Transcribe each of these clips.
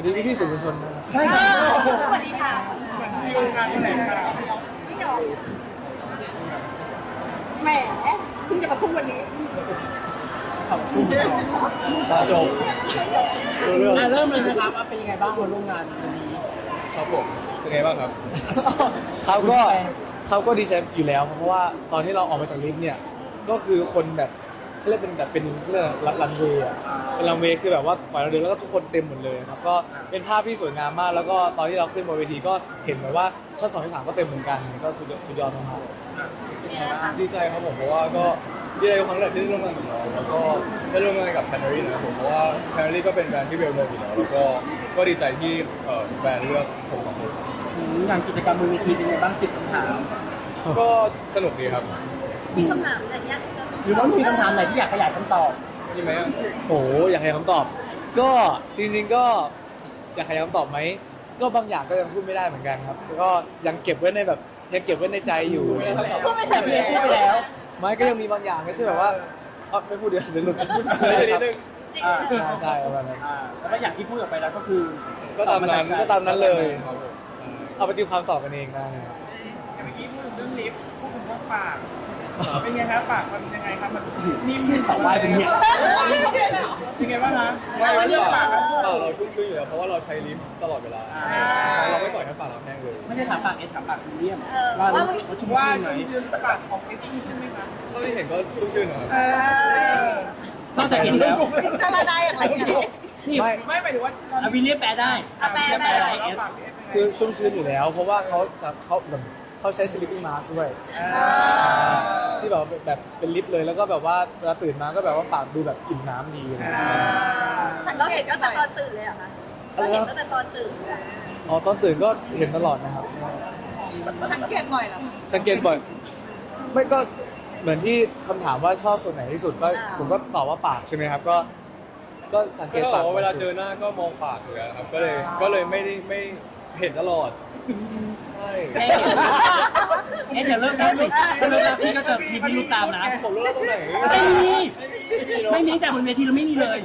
วัสดีพี่พี่ๆสื่อมวลชนนะครับใช่ครับสวัสดีค่ะมีโรงงานที่ไหนครับพี่หยองแหมเพิ่งจะมาคุ้มวันนี้ขอบคุณตาจบรู้เรื่องอะเริ่มเลยนะครับว่าเป็นยังไงบ้างมาร่วมงานวันนี้ครับผมเป็นไงบ้างครับเขาก็เขาก็ดีใจอยู่แล้ว เพราะว่าตอนที่เราออกมาจากลิฟต์เนี่ย ก็คือคนแบบ เขาเรียกเป็นแบบเป็นเรื่องรันเวย์อะเป็นรันเวย์คือแบบว่าปล่อยเราเดินแล้วก็ทุกคนเต็มหมดเลยครับก็เป็นภาพที่สวยงามมาก แล้วก็ตอนที่เราขึ้นบนเวทีก็เห็นแบบว่าชั้นสองชั้นสามก็เต็มเหมือนกันก็สุดยอดสุดยอดมากๆดีใจครับผมเพราะว่าก็ดีใจครั้งแรกที่ได้ร่วมงานกับน้องแล้วก็ได้ร่วมงานกับแพนนารีนะครับผมเพราะว่าแพนนารีก็เป็นแบรนด์ที่เบลโนอยู่แล้วแล้วก็ก็ดีใจที่เอ่อแบรนด์เลือกผมสองคนอืมอย่างกิจกรรมบนเวทีเป็นยังไงบ้างสิบคำถามก็สนุกดีครับมีคำถามอะไรยากก็ หรือว่ามีคำถามไหนที่อยากขยายคำตอบนี่ไหมโอ้โหอยากให้คำตอบ ก็จริงๆก็อยากให้คำตอบไหมก็บางอย่างก็ยังพูดไม่ได้เหมือนกันครับแล้วก็ยังเก็บไว้ในแบบยังเก็บไว้ในใจอยู่พูดไม่แต่ถึงพี่เอพูดไปแล้วไม่ก็ยังมีบางอย่างไม่ใช่แบบว่าเอ้าไม่พูดเดี๋ยวเดี๋ยวหลุดพูดเลยคนิรัดบนึงอ่าใช่ใช่ประมาณนั้นอ่าแล้วก็อย่างที่พูดออกไปแล้วก็คือก็ตามนั้นก็ตามนั้นเลยครับผมเอาไปตีความตอบกันเองได้ครับเมื่อกี้พูดถึงเรื่องลิฟต์พูดถึงว่าปาก เป็นไงครับปากมันยังไงครับมันนิ่มขึ้นต่อไปเป็นเนี่ยเป็นไงบ้างคะไม่ว่าไม่เรื่องปาปากกเปล่าเราชุ่มชื้นอยู่แล้วเพราะว่าเราใช้ลิฟต์ตลอดเวลาเราไม่ปล่อยให้ปากเราแห้งเลยไม่ได้ถามปากเอสถามปากวิลเลียมว่าเขาชุ่มว่าชื่นไหมชุ่มชื้นปากของเอ็กซ์ใช่ไหมคะเท่าที่เห็นก็ชุ่มชื้นนะครับเออนอกจากเห็นแล้วจะละลายอย่างไรกันนี่ไม่ไม่หมายถึงว่าตอนอะวิลเลียมแปลได้อะแปลแปลแล้วปากพี่เอ็กซ์เป็นไงคือชุ่มชื้นอยู่แล้ว เพราะว่าเขาเขาแบบเขาใช้ sleeping mask ด้วย ที่แบบแบบเป็นลิฟต์เลยแล้วก็แบบว่าเวลาตื่นมาก็แบบว่าปากดูแบบอิ่มน้ำดีอะไรอย่างเงี้ยเราเห็นตั้งแต่ตอนตื่นเลยเหรอคะเราเห็นตั้งแต่ตอนตื่นเลยอ๋อตอนตื่นก็เห็นตลอดนะครับ สังเกตบ่อยเหรอสังเกตบ่อย ไม่ก็เหมือนที่คำถามว่าชอบส่วนไหนที่สุดก็ผมก็ตอบว่าปากใช่ไหมครับ ก็ ก็สังเกก็ตบปาอกกว่าเวลาเจอหน้าก็มองปากอยู่แล้วครับ ก็เลยก็เลยไม่ได้ไม่เห็นตลอดใช่ เอ๊ะเอ๊ะเดี๋ยวเริ่มนะเริ่มนะพี่ก็จะมีพิรุธตามนะผมรู้แล้วตรงไหนไม่มี ไม่มีแต่บนเวทีเราไม่มีเลย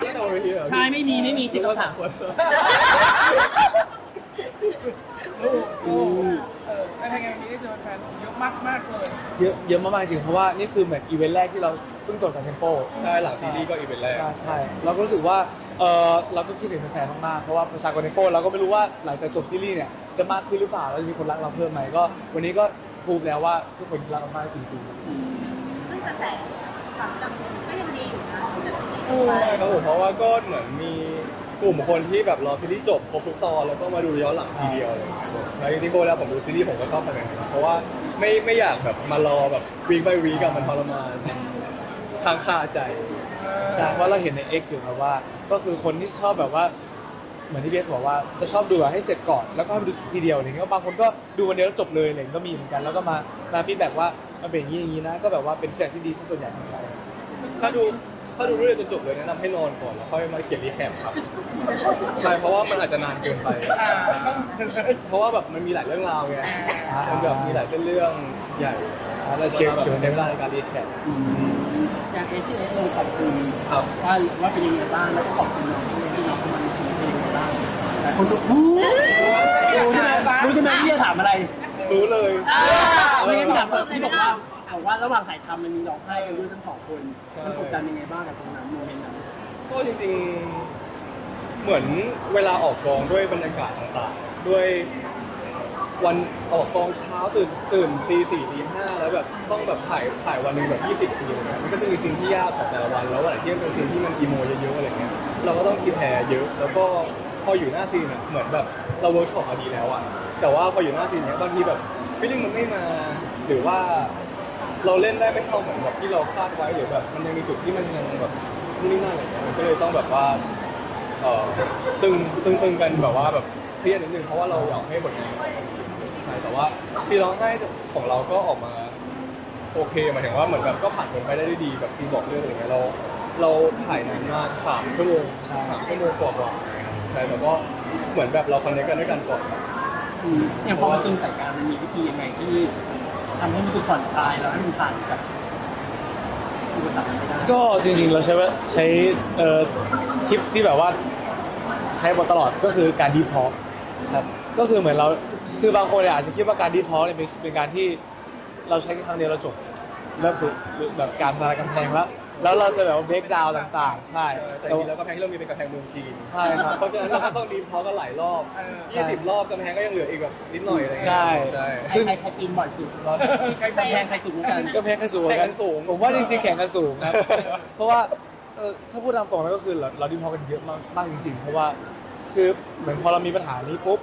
ไม่ตรงนี้เหรอใช่ไม่มีไม่มีสิบคำถามเออเป็นไงวันนี้ได้เจอแฟนเยอะมากมากๆเลยเยอะเยอะมากๆจริงเพราะว่านี่คือเหมือนอีเวนต์แรกที่เราเพิ่งจบกับเทมโปใช่หลังซีรีส์ก็อีเวนต์แรกใช่ใช่เราก็รู้สึกว่า เออเราก็คิดถึงแฟนๆมากๆเพราะว่าประชากรเทมโปเราก็ไม่รู้ว่าหลังจากจบซีรีส์เนี่ยจะมากขึ้นหรือเปล่าแล้วจะมีคนรักเราเพิ่มไหมก็ วันนี้ก็พูดแล้วว่าทุกคนรักเรามากจริงๆ ซึ่งกระแสหลังจากก็ยังดีอยู่นะใช่ครับผมเพราะว่าก็เหมือนมีกลุ่มคนที่แบบรอซีรีส์จบครบทุกตอนแล้วก็มาดูย้อนหลังทีเดียวเลยครับผมแล้วจริงๆโบแล้วผมดูซีรีส์ผมก็ชอบทำอย่างนั้นเพราะว่าไม่ไม่อยากแบบมารอแบบวีคไปวีกับมันทรมานค้างคาใจ ใช่เพราะเราเห็นใน X อยู่ครับว่า ก็คือคนที่ชอบแบบว่า เหมือนที่เบสบอกว่าจะชอบดูอะให้เสร็จก่อนแล้วก็ให้ดูทีเดียวอะไรเงี้ยบางคนก็ดูวันเดียวแล้วจบเลยอะไรเงี้ยก็มีเหมือนกันแล้วก็มามาฟีดแบ็กว่ามันเป็นอย่างนี้อย่างนี้นะ ก็แบบว่าเป็นแสงที่ดีที่ส่วนใหญ่ของเราถ้าดูถ้าดูเรื่องจนจบเลยแนะนำให้นอนก่อนแล้วค่อยมาเขียนรีแคปครับใช่เพราะว่ามันอาจจะนานเกินไปอ่าเพราะว่าแบบมันมีหลายเรื่องราวไงมันแบบมีหลายเส้นเรื่องใหญ่อ่าแล้วเชียร์แบบเชียร์ใช้เวลาในการรีแคป อย่างเอสที่เอสลงขอบคุณครับว่าว่าเป็นยังไงบ้างแล้วก็ขอบคุณน้องที่ที่น้องเข้ามาในชีวิตเป็นยังไงบ้างแต่คนดูรู้รู้ใช่ไหมรู้ใช่ไหมที่จะถามอะไรรู้เลยไม่งั้นถามแบบที่บอกว่าบอกว่าระหว่างถ่ายทำมันมีร้องไห้กันด้วยทั้งสองคนใช่มันกดดันยังไงบ้างกับตรงนั้นโมเมนต์นั้นก็จริงๆเหมือนเวลาออกกองด้วยบรรยากาศต่างๆ ด้วย วันออกกองเช้าตื่นตื่นตีสี่ตีห้าแล้วแบบต้องแบบถ่ายถ่ายวันหนึ่งแบบยี่สิบซีนเงี้ยมันก็จะมีซีนที่ยากของแต่ละวัน แล้ววันไหนที่มันเป็นซีนที่มันอีโมเยอะๆอะไรเงี้ยเราก็ต้องคิดแพรเยอะ แล้วก็พออยู่หน้าซีนอะเหมือนแบบเราเวิร์กช็อปมาดีแล้วอะแต่ว่าพออยู่หน้าซีนเนี้ยบางทีแบบฟิลลิ่งมันไม่มาหรือว่าเราเล่นได้ไม่เท่าเหมือนแบบที่เราคาดไว้หรือแบบมันยังมีจุดที่มันยังแบบนี่นั่นอะไรเงี้ยมันก็เลยต้องแบบว่าเอ่อตึงตึงตึงกันแบบว่าแบบเครียดนิดนึงเพราะว่าเราอยากให้บทนี้ แต่ว่าซีร้องไห้ของเราก็ออกมาโอเคหมายถึงว่าเหมือนแบบก็ผ่านผลไปได้ด้วยดีแบบซีบอกเรื่องอะไรเงี้ยเรา เราถ่ายนานมากสามชั่วโมงสามชั่วโมงกว่าๆใช่แต่ก็เหมือนแบบเราคอนเนคกันด้วยกันก่อนอืมอย่างพอมาตึงใส่การมันมีวิธียังไงที่ทำให้รู้สึกผ่อนคลายแล้วให้มันผ่านกับอุปสรรคนั้นไปได้ก็จริงๆเราใช้ว่าใช้เอ่อทิปที่แบบว่าใช้บทตลอดก็คือการดีพอ ครับก็คือเหมือนเราคือบางคนเนี่ยอาจจะคิดว่าการดีพอเนี่ยเป็นเป็นการที่เราใช้แค่ครั้งเดียวเราจบแล้วคือแบบการทลายกำแพงแล้วแล้วเราจะแบบว่าเบรกดาวต่างๆ ใช่แต่จริงๆแล้วกำแพงที่เรามีเป็นกำแพงเมืองจีน ใช่ครับ เพราะฉะนั้นเราก็ต้องดีพอกันหลายรอบ ใช่20 รอบกำแพงก็ยังเหลืออีกแบบนิดหน่อยอะไรเงี้ยใช่ ใช่ ซึ่งใครใครปีนบ่อยสุดใครกำแพงใครสูงกว่ากัน ก็แพ้กันสูงเหมือนแข่งกันสูง ผมว่าจริงๆแข่งกันสูงครับ เพราะว่าเออถ้าพูดตามตรงแล้วก็คือเราเราดีพอกันเยอะมากมากจริงๆ เพราะว่า คือเหมือนพอเรามีปัญหานี้ปุ๊บ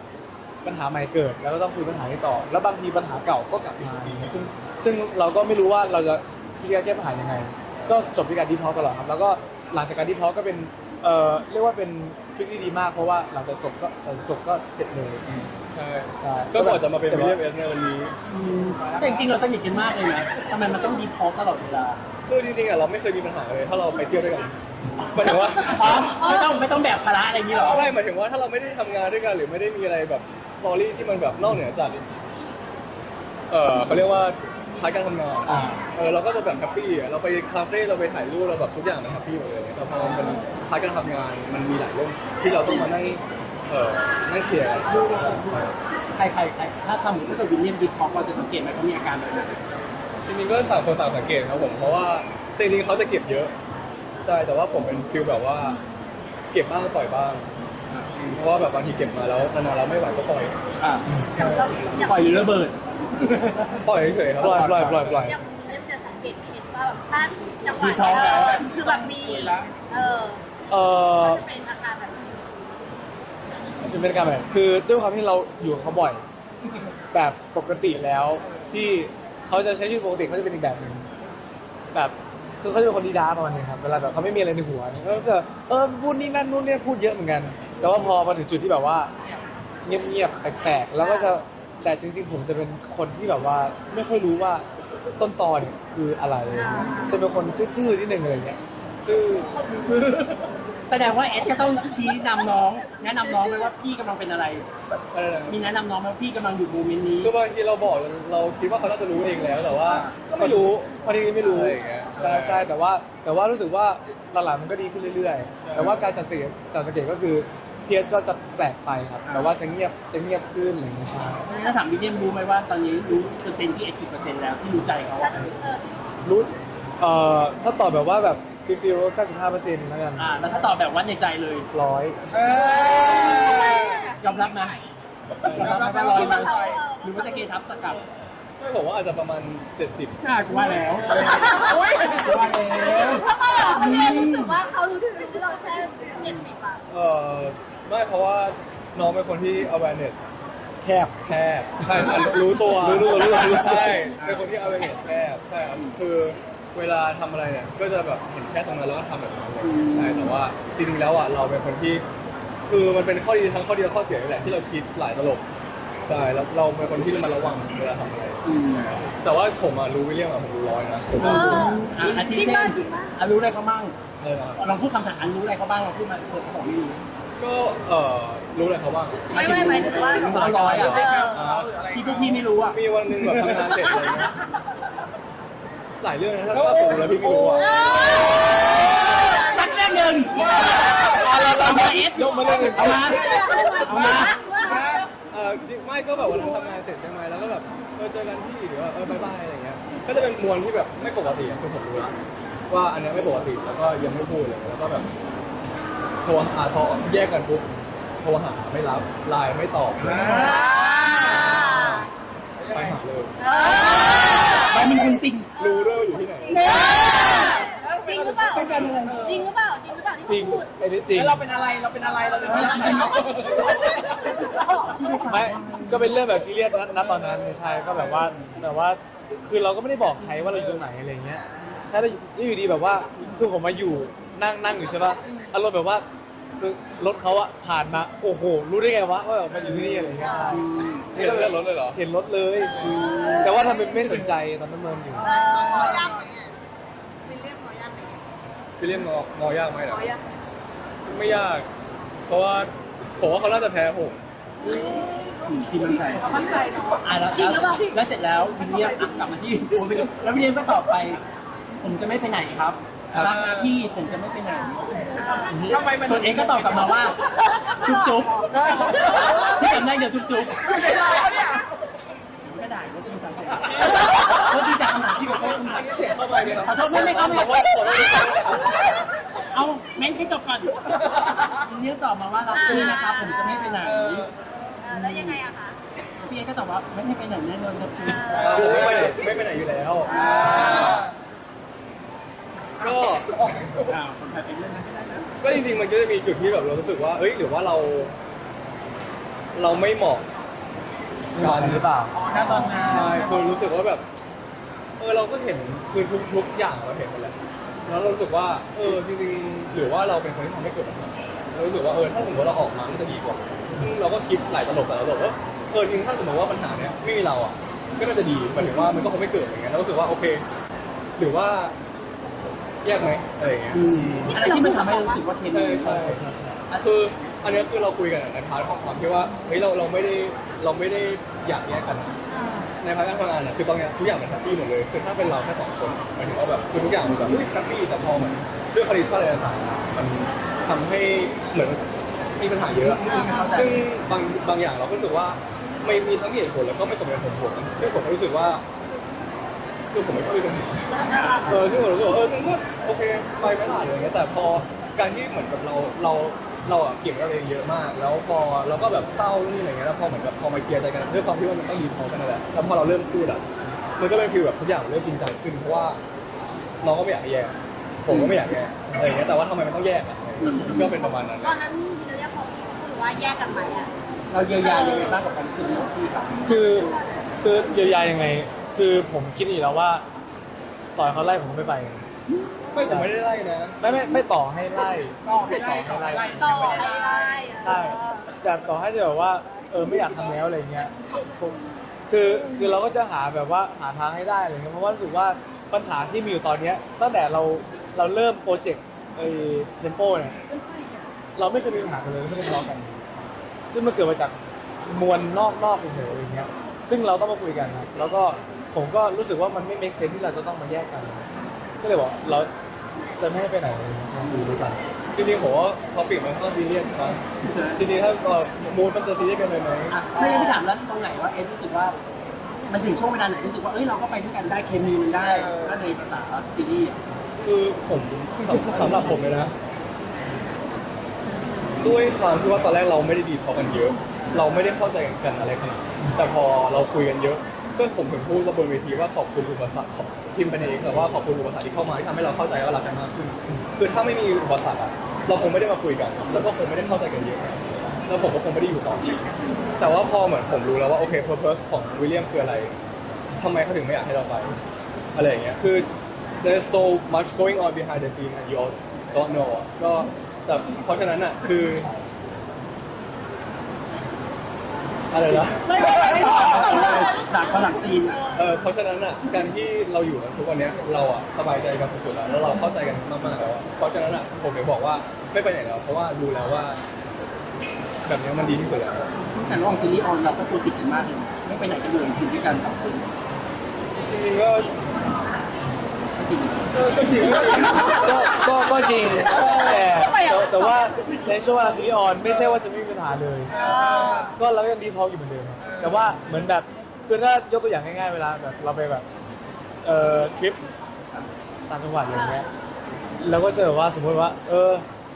ปัญหาใหม่เกิด แล้วก็ต้องคุยปัญหานี้ต่อ แล้วบางทีปัญหาเก่าก็กลับมาซึ่งซึ่งเราก็ไม่รู้ว่าเราจะวิธีการแก้ปัญหายังไง ก็จบที่การดีพอตลอดครับ แล้วก็หลังจากการดีพอก็เป็นเอ่อเรียกว่าเป็นทริคที่ดีมากเพราะว่าหลังจากจบก็เอ่อจบก็เสร็จเลยใช่ใช่ก็กว่าจะมาเป็นวิลเลียมเอสในวันนี้ อืมแต่จริงๆเราสนิทกันมากเลยนะทำไมมันต้องดีพอตลอดเวลา คือจริงๆอะเราไม่เคยมีปัญหาเลยถ้าเราไปเที่ยวด้วยกันหมายถึงว่าอ๋อไม่ต้องไม่ต้องแบกภาระอะไรอย่างนี้หรอใช่หมายถึงว่าถ้าเราไม่ได้ทำงานด้วยกันหรือไม่ได้มีอะไรแบบสตอรี่ที่มันแบบนอกเหนือจากเออเขาเรียกว่าพาร์ทการทำงานอ่า เออเราก็จะแบบแฮปปี้อะเราไปคาเฟ่เราไปถ่ายรูปเราแบบทุกอย่างมันแฮปปี้หมดเลยแต่พอมันเป็นพาร์ทการทำงานมันมีหลายเรื่องที่เราต้องมานั่งเออนั่งเคลียร์กัน ใครใครใครถ้าทำถ้าเกิดวิลเลียมดีพอเราจะสังเกตไหมเขามีอาการแบบไหน จริงๆก็ต่างคนต่างสังเกตครับผมเพราะว่าจริงๆเขาจะเก็บเยอะใช่แต่ว่าผมเป็นฟิลแบบว่า เก็บบ้างปล่อยบ้างอืมเพราะว่าแบบบางทีเก็บมาแล้วนานๆเราไม่ไหวก็ปล่อยอ่าอย่างเราอย่างปล่อยหรือระเบิด ปล่อยเฉยๆครับปล่อยปล่อยปล่อยปล่อยอย่างเล่มจะสังเกตเห็นว่าแบบถ้าจังหวะเออคือแบบมีเออเอ่อจะเป็นอาการแบบนี้จะเป็นการแบบคือด้วยความที่เราอยู่กับเขาบ่อย แบบปกติแล้วที่ เขาจะใช้ชีวิตปกติเขาจะเป็นอีกแบบหนึ่งแบบคือเขาจะเป็นคนดีด้าประมาณนึงครับเวลาแบบเขาไม่มีอะไรในหัวก็จะเออพูดนี่นั่นนู่นเนี่ยพูดเยอะเหมือนกัน แต่ว่าพอมาถึงจุดที่แบบว่าเงียบๆแปลกๆแล้วก็จะแต่จริง ๆ ผมจะเป็นคนที่แบบว่าไม่ค่อยรู้ว่าต้นตอเนี่ยคืออะไร จะเป็นคนซื่อๆนิดนึงอะไรเงี้ย แสดงว่าเอสก็ต้องชี้นำน้อง แนะนำน้องไปว่าพี่กำลังเป็นอะไรอะไรนะมีแนะนำน้องไหมว่าพี่กำลังอยู่โมเมนต์นี้ คือบางทีเราบอกเราคิดว่าเขาน่าจะรู้เองแล้วแต่ว่าก็ไม่รู้บางทีไม่รู้อะไรอย่างเงี้ย ใช่ใช่แต่ว่าแต่ว่ารู้สึกว่าหลังๆมันก็ดีขึ้นเรื่อยๆ แต่ว่าการจัดสังเกตจัดสังเกตก็คือพีเอสก็จะแปลกไปครับแต่ว่าจะเงียบจะเงียบขึ้นอะไรอย่างเงี้ยใช่ถ้าถามวิลเลียมรู้ไหมว่าตอนนี้รู้เปอร์เซ็นต์ที่เอสกี่เปอร์เซ็นต์แล้วที่รู้ใจเขาถ้าอะเออรู้เอ่อถ้าตอบแบบว่าแบบ ฟิลฟิลก็สิบห้าเปอร์เซ็นต์แล้วกันอ่าแล้วถ้าตอบแบบว่าในใจเลยร้อยเออยอมรับนะยอมรับไหมว่าร้อยไหมหรือว่าจะเกทับตะกลับไม่บอกว่าอาจจะประมาณ70น่ากลัวแล้วอุ้ยกลัวแล้วทำไมอะพี่เอรู้สึกว่าเขารู้สึกว่าเราแค่เจ็ดสิบอะเออไม่เพราะว่าน้องเป็นคนที่ awareness แคบแคบใช่อะรู้ตัวรู้ตัวรู้ตัวรู้ตัวใช่เป็นคนที่ awareness แคบใช่ครับคือ เวลาทำอะไรเนี่ยก็จะแบบเห็นแค่ตรงนั้นแล้วก็ทำแบบนั้นเลยใช่แต่ว่าจริงๆแล้วอะเราเป็นคนที่ คือมันเป็นข้อดีทั้งข้อดีและข้อเสียนี่แหละที่เราคิดหลายตลบใช่แล้วเราเป็นคนที่ระมัดระวังเวลาทำอะไรอืมแต่ว่าผมอะรู้วิลเลียมอะผมรู้ร้อยนะผมเอออะอาทิจริงเช่มากนจริงมากอะรู้อะไรเขาบ้างเออลองพูดคำถามอันรู้อะไรเขาบ้างลองพูดมาเผื่อเขาบอกไม่รู้ ก็เอ่อรู้อะไรเขาบ้าง ไม่ไม่หมายถึงว่า ร้อยร้อยอะ เอออ่าที่พวกพี่ไม่รู้อะ มีวันหนึ่งแบบทำงานเสร็จอะไรเงี้ย หลายเรื่องนะถ้าถ้าผมรู้แล้วพี่ไม่รู้อะสักเรื่องหนึ่งเอาเราเรามาเอสยกมาเรื่องหนึ่งเอามาเอามาเออจริงไม่ก็แบบวันนั้นทำงานเสร็จใช่ไหมแล้วก็แบบเออเจอกันที่หรือว่าเออบายบายอะไรเงี้ย ก็จะเป็นมวลที่แบบไม่ปกติอะคือผมรู้แล้วว่าอันเนี้ยไม่ปกติแล้วก็ยังไม่พูดเลยแล้วก็แบบโทรหาพอแยกกันปุ๊บโทรหาไม่รับไลน์ไม่ตอบไปหาเลย เรามีคุณจริงรู้ด้วยว่าอยู่ที่ไหนจริงหรือเปล่าจริงหรือเปล่าจริงหรือเปล่าจริงไอ้นี่จริง แล้วเราเป็นอะไรเราเป็นอะไรเราเป็นอะไรไม่ก็เป็นเรื่องแบบซีเรียสนะณตอนนั้นใช่ก็แบบว่าแต่ว่าคือเราก็ไม่ได้บอกใครว่าเราอยู่ตรงไหนอะไรเงี้ยแค่แล้วอยู่ดีแบบว่าคือผมมาอยู่นั่งนั่งอยู่ใช่ป่ะอารมณ์แบบว่า คือรถเขาอะผ่านมา โอ้โห รู้ได้ไงวะว่าแบบมันอยู่ที่นี่อะไรเงี้ยนี่เราเลื่อนรถเลยเหรอ เห็นรถเลย แต่ว่าทำเป็นไม่สนใจตอนนั้นนอนอยู่เออขอยากไหมอะมีเรียกขอยากไหมพี่เรียกงองอยากไหมเหรขออยากไหมไม่ยาก เพราะว่าผมว่าเขาน่าจะแพ้ผม ที่มั่นใจมั่นใจเนาะ อะแล้วแล้วแล้วเสร็จแล้ววิลเลียมอะกลับมาที่ผมไปดูแล้ววิลเลียมก็ตอบไป ผมจะไม่ไปไหนครับ รักนะพี่ผมจะไม่ไปไหนทำไมมันส่วนเองก็ตอบกลับมาว่า จุ๊บจุ๊บพี่จำได้เดี๋ยวจุ๊บจุ๊บไม่ได้แล้วเนี่ยไม่ก็ได้ก็จริงจังเลยก็จริงจังขนาดที่แบบว่าเข้าไปเลยขอโทษไม่ไม่เขาไม่เอาเม้นให้จบก่อนทีนี้ตอบมาว่ารักพี่นะครับผมจะไม่ไปไหนแล้วยังไงอะคะพี่เอก็ตอบว่าไม่ให้ไปไหนแน่นอนครับจุ๊บผมไม่ไปไหนไม่ไปไหนอยู่แล้ว ก็อ้าวคนไทยเป็นเรื่องนั้นก็ได้นะก็จริงๆมันก็จะมีจุดที่แบบเรารู้สึกว่าเอ้ยหรือว่าเรา เราไม่เหมาะกันหรือเปล่าอ๋อณตอนนั้นใช่คือรู้สึกว่าแบบ เออเราก็เห็นคือทุกทุกอย่างเราเห็นหมดแล้วแล้วเรารู้สึกว่า เออจริงๆหรือว่าเราเป็นคนที่ทำให้เกิดปัญหาเรารู้สึกว่าเออถ้าสมมติว่าเราออกมามันจะดีกว่าซึ่งเราก็คิดหลายตลบแต่ละตลบว่าเออจริงๆถ้าสมมติว่าปัญหาเนี้ยไม่มีเราอะก็น่าจะดีหมายถึงว่ามันก็คงไม่เกิดอย่างเงี้ยแล้วรู้สึกว่าโอเค หรือว่า แยกไหมอะไรอย่างเงี้ยอืมอะไรที่มันทำให้รู้สึกว่าเทนใช่ใช่ใช่คืออันเนี้ยคือเราคุยกันในพาร์ทของความที่ว่าเฮ้ยเราเราไม่ได้เราไม่ได้อยากแยกกันในพาร์ทการทำงานอะคือตอนเนี้ยทุกอย่างมันแฮปปี้หมดเลยคือถ้าเป็นเราแค่สองคนหมายถึงว่าแบบคือทุกอย่างมันแบบแฮปปี้แต่พอมันด้วยคอนดิชั่นอะไรต่างๆมันทำให้เหมือนมีปัญหาเยอะ ซึ่งบางบางอย่างเราก็รู้สึกว่าไม่มีทั้งเหตุผลแล้วก็ไม่สมเหตุสมผลซึ่งผมก็รู้สึกว่า คือผมไม่ชอบมีปัญหาเออซึ่งผมรู้สึกว่าเออมันก็โอเคไปไม่ได้อะไรอย่างเงี้ยแต่พอการที่เหมือนกับเราเราเราอะเกี่ยงกับตัวเองเยอะมาก แล้วพอเราก็แบบเศร้านี่อะไรเงี้ยแล้วพอเหมือนกับพอมาเคลียร์ใจกันด้วยความที่ว่ามันต้องดีพอกันนั่นแหละแล้วพอเราเริ่มพูดอะมันก็เป็นฟีลแบบทุกอย่างมันเริ่มจริงจังขึ้นเพราะว่าเราก็ไม่อยากให้แยกผมก็ไม่อยากแยกอะไรอย่างเงี้ยแต่ว่าทำไมมันต้องแยกอะก็เป็นประมาณนั้นตอนนั้นมีเรียกพอพี่พูดว่าแยกกันไหมอะเราเยียวยายังไงบ้างกับความรู้สึกของพี่ครับคือคือเยียวยายังไง คือผมคิดอยู่แล้วว่า ต่อยเขาไล่ผมก็ไม่ไป ไม่ผมไม่ได้ไล่นะ ไม่ไม่ไม่ต่อให้ไล่ต่อให้ไล่ต่อให้ไล่ ต่อให้ได้อะใช่แต่ต่อให้จะแบบว่า เออไม่อยากทำแล้วอะไรเงี้ยผมคือคือเราก็จะหาแบบว่าหาทางให้ได้อะไรเงี้ยเพราะว่ารู้สึกว่าปัญหาที่มีอยู่ตอนเนี้ยตั้งแต่เราเราเริ่มโปรเจกต์ไอ้เทมโปเนี่ยเราไม่เคยมีปัญหากันเลยไม่เคยทะเลาะกัน ซึ่งมันเกิดมาจากมวลนอกนอกเฉยๆอย่างเงี้ยซึ่งเราต้องมาคุยกันครับแล้วก็ ผมก็รู้สึกว่ามันไม่เมคเซนที่เราจะต้องมาแยกกัน ก็เลยบอกเราจะไม่ให้ไปไหนเลยจะอยู่ด้วยกันจริงๆผมว่าพอปิดมันก็ซีเรียสนะจริงๆถ้าเอ่อมูดมันจะซีเรียสกันเลยไหมอะไม่งั้นพี่ถามแล้วตรงไหนว่าเอ็นรู้สึกว่า มันถึงช่วงเวลาไหนรู้สึกว่าเอ้ยเราก็ไปด้วยกันได้เคมีมันได้ถ้าในภาษาซีรีส์อะคือผมสำสำหรับผมเลยนะ ด้วยความที่ว่าตอนแรกเราไม่ได้ดีพอกันเยอะ เราไม่ได้เข้าใจกันอะไรขนาดนั้นแต่พอเราคุยกันเยอะ ก็ผมถึงพูดว่าบนเวทีว่าขอบคุณอุปสรรคขอบพิมพ์ไปในเองแต่ว่าขอบคุณอุปสรรคที่เข้ามาที่ทำให้เราเข้าใจว่ารักกันมากขึ้นคือถ้าไม่มีอุปสรรคอะเราคงไม่ได้มาคุยกัน แล้วก็คงไม่ได้เข้าใจกันเยอะแล้วผมก็คงไม่ได้อยู่ต่อแต่ว่าพอเหมือนผมรู้แล้วว่าโอเค purpose ของวิลเลียมคืออะไรทำไมเขาถึงไม่อยากให้เราไปอะไรอย่างเงี้ยคือ there's so much going on behind the scene and you all don't know ก็แต่เพราะฉะนั้นอะคือ อะไรนะไม่ไม่ไม่บอกหลักพอหลักซีนอะเออเพราะฉะนั้นอะการที่เราอยู่กันทุกวันเนี้ยเราอะสบายใจกันสุดๆแล้วแล้วเราเข้าใจกันมากๆแล้วอะเพราะฉะนั้นอะผมถึงบอกว่าไม่ไปไหนแล้วเพราะว่ารู้แล้วว่า แบบเนี้ยมันดีที่สุดแล้ว แต่ระหว่างซีรีส์ออนเราก็ตัวติดกันมากเลยไม่ไปไหนกันเลยอยู่ด้วยกันสองคนจริงๆก็จริง ก็ก็จริงก็จริงก็ก็ก็จริงแต่แต่แต่ว่าในช่วงเวลาซีรีส์ออนไม่ใช่ว่าจะไม่มีปัญหาเลย ก็เราก็ยังดีพออยู่เหมือนเดิมครับแต่ว่าเหมือนแบบคือถ้ายกตัวอย่างง่ายๆเวลาแบบเราไปแบบเอ่อทริปต่างจังหวัดอะไรเงี้ยเราก็เจอว่าสมมติว่า เออ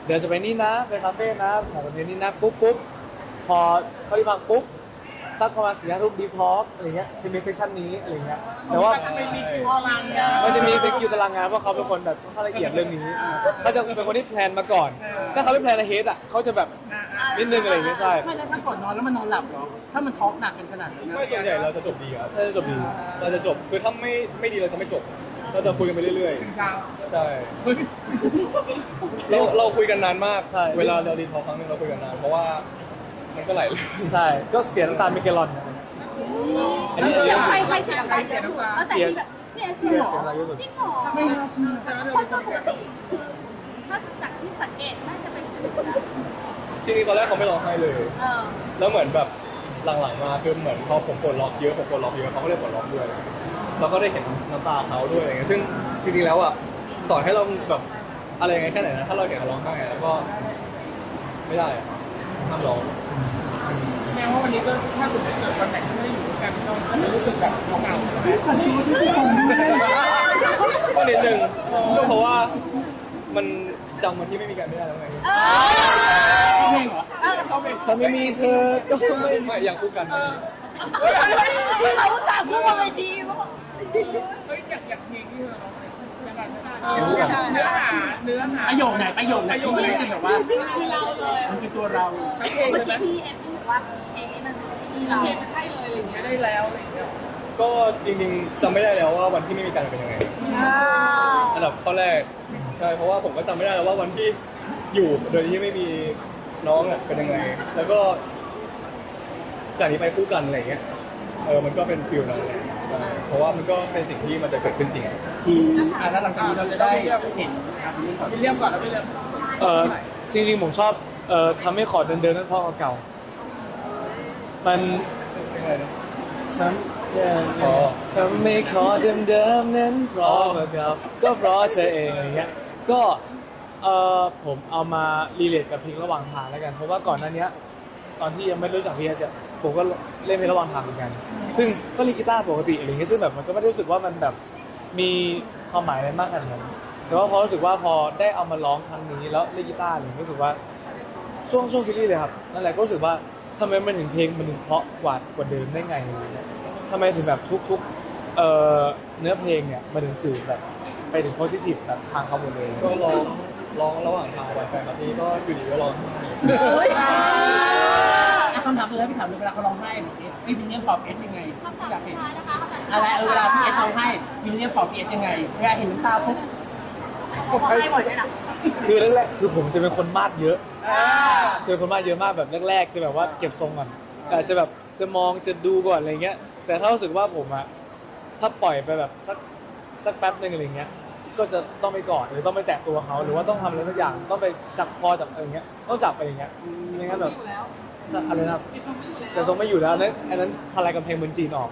เดี๋ยวจะไปนี่นะไปคาเฟ่นะของคนนี้นี่นะปุ๊บปุ๊บพอเขาที่พักปุ๊บ สักประมาณสี่ห้าทุ่มดีพอล์กอะไรเงี้ยจะมีเซสชั่นนี้อะไรเงี้ยแต่ว่ามันไม่มีคิวออนไลน์อะมันจะมีเป็นคิวตารางงานเพราะเขาเป็นคนแบบค่อนข้างละเอียดเรื่องนี้เขาจะเป็นคนที่แพลนมาก่อน ถ้าเขาไม่แพลนในเฮดอะเขาจะแบบนิดนึงอะไรอย่างเงี้ยใช่ไม่แล้วถ้าก่อนนอนแล้วมันนอนหลับเหรอถ้ามันท้องหนักกันขนาดนั้นนะไม่ส่วนใหญ่เราจะจบดีครับถ้าจะจบดีเราจะจบคือถ้าไม่ไม่ดีเราจะไม่จบเราจะคุยกันไปเรื่อยถึงเช้าๆใช่ เราเราคุยกันนานมากใช่เวลาเรารีทอลครั้งหนึงเราคุยกันนาน เพราะว่า มันก็ไหลเลยใช่ก็เสียน้ำตาลมิเกลอนอันนี้อันนี้ใครใครเสียใจเยอะสุดตั้งแต่ที่แบบพี่เอ็นจริงเหรอจริงเหรอไม่น่าเชื่อคนปกติถ้าจากที่สังเกตน่าจะเป็นคนนะจริงๆตอนแรกเขาไม่ร้องไห้เลยเออแล้วเหมือนแบบหลังๆมาคือเหมือนพอผมปลดล็อกเยอะผมปลดล็อกเยอะเขาก็เลยปลดล็อกด้วยเราก็ได้เห็นน้ำตาเขาด้วยอะไรเงี้ยซึ่งจริงๆแล้วอะต่อให้เราแบบอะไรยังไงแค่ไหนนะถ้าเราอยากจะร้องไห้อะแล้วก็ไม่ได้อะห้ามร้อง แม้ว่าวันนี้ก็ถ้าสมมติเกิดวันไหนที่ไม่ได้อยู่ด้วยกันต้องจะรู้สึกแบบเหงาๆใช่ไหมคนดูทุกคนด้วยก็นิดนึงก็เพราะว่ามันจำวันที่ไม่มีกันไม่ได้แล้วไงเพลงเหรอถ้าไม่มีเธอก็ไม่ไม่ยังคู่กันไม่มีเขาอุตส่าห์พูดมาเวทีเขาบอกเฮ้ยอยากอยากเพลงที่เธอร้อง เลยแล้วกันเนื้อหาเนื้อหาประโยคไหนประโยคไหนประโยที่คไหนรู้สึกแบบว่าคือเราเลยมันคือตัวเราทั้งเพลงเมื่เลอยไหมกี้พี่เอ็มบอกว่าเพลงนี้มันที่เราไม่ได้แล้วอะไรอย่างเงี้ยก็จริงๆจำไม่ได้แล้วว่าวันที่ไม่มีกันเป็นยังไงอ้าวอันดับข้อแรกใช่เพราะว่าผมก็จำไม่ได้แล้วว่าวันที่อยู่โดยที่ไม่มีน้องเนี่ยเป็นยังไง แล้วก็จากนี้ไปคู่กันอะไรเงี้ยเออมันก็เป็นฟิลนั้นแหละใช่ เพราะว่ามันก็เป็นสิ่งที่มันจะเกิดขึ้นจริงอืมอะแล้วหลังจากนี้เราจะได้เห็นครับนี้ก่อนวิลเลียมก่อนแล้ววิลเลียมเออจริงๆผมชอบเอ่อทำให้ขอเดินเดินนั่นเพราะเก่าๆมันเป็นไงนะทำอย่างทำให้ขอเดิมเดิมๆนั้นเพราะเก่าๆก็เพราะเธอเองอะไรเงี้ยก็เออผมเอามารีเลทกับเพลงระหว่างทางแล้วกัน เพราะว่าก่อนหน้าเนี้ย ตอนที่ยังไม่รู้จักพี่เอสอะ ผมก็เล่นเพลงระหว่างทางเหมือนกัน ซึ่งก็เล่นกีตาร์ปกติอะไรเงี้ยซึ่งแบบมันก็ไม่ได้รู้สึกว่ามันแบบมีความหมายอะไรมากขนาดนั้นแต่ว่าพอรู้สึกว่าพอได้เอามาร้องครั้งนี้แล้วเล่นกีตาร์เนี่ยรู้สึกว่าช่วงช่วงซีรีส์เลยครับนั่นแหละก็รู้สึกว่าทำไมมันถึงเพลงมันถึงเพราะกว่ากว่าเดิมได้ไงอะไรเงี้ยทำไมถึงแบบทุกๆเอ่อเนื้อเพลงเนี่ยมันถึงสื่อแบบไปถึงโพสิทีฟแบบทางเขาหมดเลย ก็ร้องร้องระหว่างทางไปแฟนคลับนี่ก็อยู่ดีก็ร้องไห้อะคำถามสุดท้ายพี่ถามเลยเวลาเขาร้องไห้เอสวิลเลียมปอบเอสยังไงอยากเห็นอะไรเออเวลาพี่เอสร้องไห้วิลเลียมปอบเอสยังไงเวลาเห็นน้ำตาปุ๊บผมให้หมดเลยนะคือแรกๆคือผมจะเป็นคนมาดเยอะจะเป็นคนมาดเยอะมากแบบแรก ๆ จะแบบว่าเก็บทรงก่อนแต่จะแบบจะมองจะดูก่อนอะไรเงี้ย แต่ถ้ารู้สึกว่าผมอะถ้าปล่อยไปแบบสักสักแป๊บหนึ่งอะไรเงี้ยก็จะต้องไปกอดหรือต้องไปแตะตัวเขาหรือว่าต้องทำอะไรสักอย่างต้องไปจับคอจับอะไรเงี้ยต้องจับไปอย่างเงี้ยไม่งั้นแบบ อะไรนะแต่ทรงไม่อยู่แล้วนั้นอันนั้นทลายกำแพงเมืองจีนออก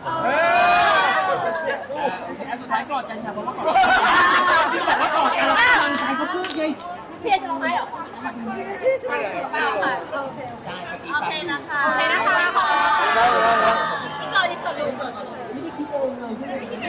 อันสุดท้ายกอดกันใช่ไหมเพราะว่ากอดที่บอกว่ากอดกันแล้วกำลังใจเขาพูดไงพี่เอจะลองไห้เหรอโอเคนะคะโอเคนะคะขอบคุณมากเลยนะพี่กอดดิสโลไม่ได้คิดเองเลยใช่ไหม